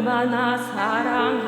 얼마나 사랑하시는지.